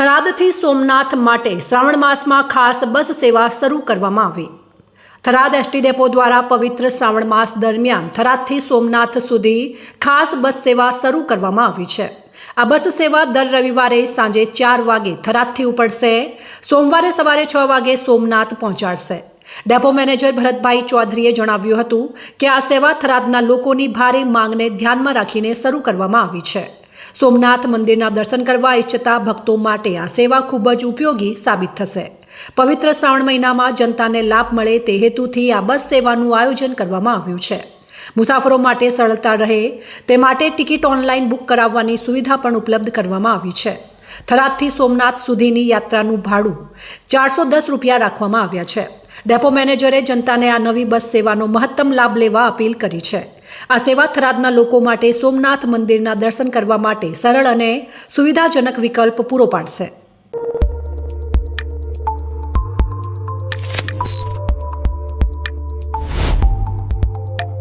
થરાદથી સોમનાથ માટે શ્રાવણ માસમાં ખાસ બસ સેવા શરૂ કરવામાં આવી. થરાદ એસટી ડેપો દ્વારા પવિત્ર શ્રાવણ માસ દરમિયાન થરાદથી સોમનાથ સુધી ખાસ બસ સેવા શરૂ કરવામાં આવી છે. આ બસ સેવા દર રવિવારે સાંજે ચાર વાગે થરાદથી ઉપડશે, સોમવારે સવારે છ વાગે સોમનાથ પહોંચાડશે. ડેપો મેનેજર ભરતભાઈ ચૌધરીએ જણાવ્યું હતું કે આ સેવા થરાદના લોકોની ભારે માંગને ધ્યાનમાં રાખીને શરૂ કરવામાં આવી છે. સોમનાથ મંદિરના દર્શન કરવા ઈચ્છતા ભક્તો માટે આ સેવા ખૂબ જ ઉપયોગી સાબિત થશે. પવિત્ર શ્રાવણ મહિનામાં જનતાને લાભ મળે તે હેતુથી આ બસ સેવાનું આયોજન કરવામાં આવ્યું છે. મુસાફરો માટે સરળતા રહે તે માટે ટિકિટ ઓનલાઈન બુક કરાવવાની સુવિધા પણ ઉપલબ્ધ કરવામાં આવી છે. થરાદથી સોમનાથ સુધીની યાત્રાનું ભાડું ચારસો દસ રૂપિયા રાખવામાં આવ્યા છે. ડેપો મેનેજરે જનતાને આ નવી બસ સેવાનો મહત્તમ લાભ લેવા અપીલ કરી છે. આ સેવા થરાદના લોકો માટે સોમનાથ મંદિરના દર્શન કરવા માટે સરળ અને સુવિધાજનક વિકલ્પ પૂરો પાડશે.